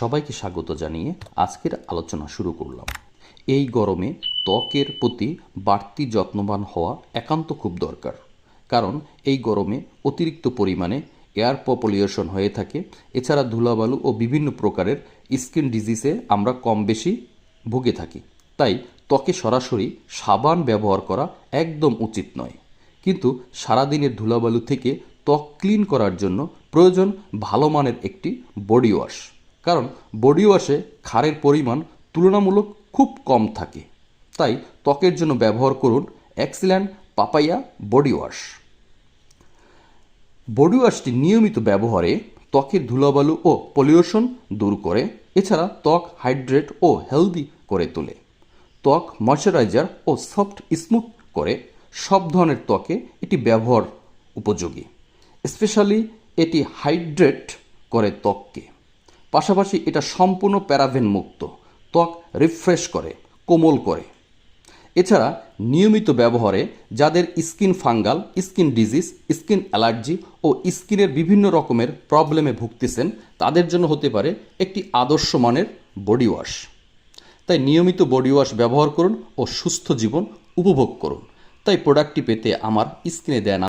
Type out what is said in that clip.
সবাইকে স্বাগত জানিয়ে আজকের আলোচনা শুরু করলাম। এই গরমে ত্বকের প্রতি বাড়তি যত্নবান হওয়া একান্ত খুব দরকার। কারণ এই গরমে অতিরিক্ত পরিমাণে এয়ার পপুলেশন হয়ে থাকে। এছাড়া ধুলাবালু ও বিভিন্ন প্রকারের স্কিন ডিজিজে আমরা কম বেশি ভুগে থাকি। তাই ত্বকে সরাসরি সাবান ব্যবহার করা একদম উচিত নয়। কিন্তু সারাদিনের ধুলাবালু থেকে ত্বক ক্লিন করার জন্য প্রয়োজন ভালো মানের একটি বডি ওয়াশ। কারণ বডি ওয়াশে ক্ষারের পরিমাণ তুলনামূলক খুব কম থাকে। তাই ত্বকের জন্য ব্যবহার করুন এক্সিল্যান্ড পাপাইয়া বডি ওয়াশ। বডি ওয়াশটি নিয়মিত ব্যবহারে ত্বকের ধুলাবালু ও পলিউশন দূর করে, এছাড়া ত্বক হাইড্রেট ও হেলদি করে তোলে। ত্বক ময়শ্চারাইজার ও সফট স্মুথ করে সব ধরনের ত্বকে এটি ব্যবহার উপযোগী। স্পেশালি এটি হাইড্রেট করে ত্বককে। পাশাপাশি এটা সম্পূর্ণ প্যারাভেন মুক্ত, ত্বক রিফ্রেশ করে, কোমল করে। এছাড়া নিয়মিত ব্যবহারে যাদের skin fungal, skin disease, skin allergy ও স্কিনের বিভিন্ন রকমের প্রবলেমে ভুগতেছেন, তাদের জন্য হতে পারে একটি আদর্শ মানের বডি ওয়াশ। তাই নিয়মিত বডি ওয়াশ ব্যবহার করুন ও সুস্থ জীবন উপভোগ করুন। তাই প্রোডাক্টটি পেতে আমার স্ক্রিনে দেয়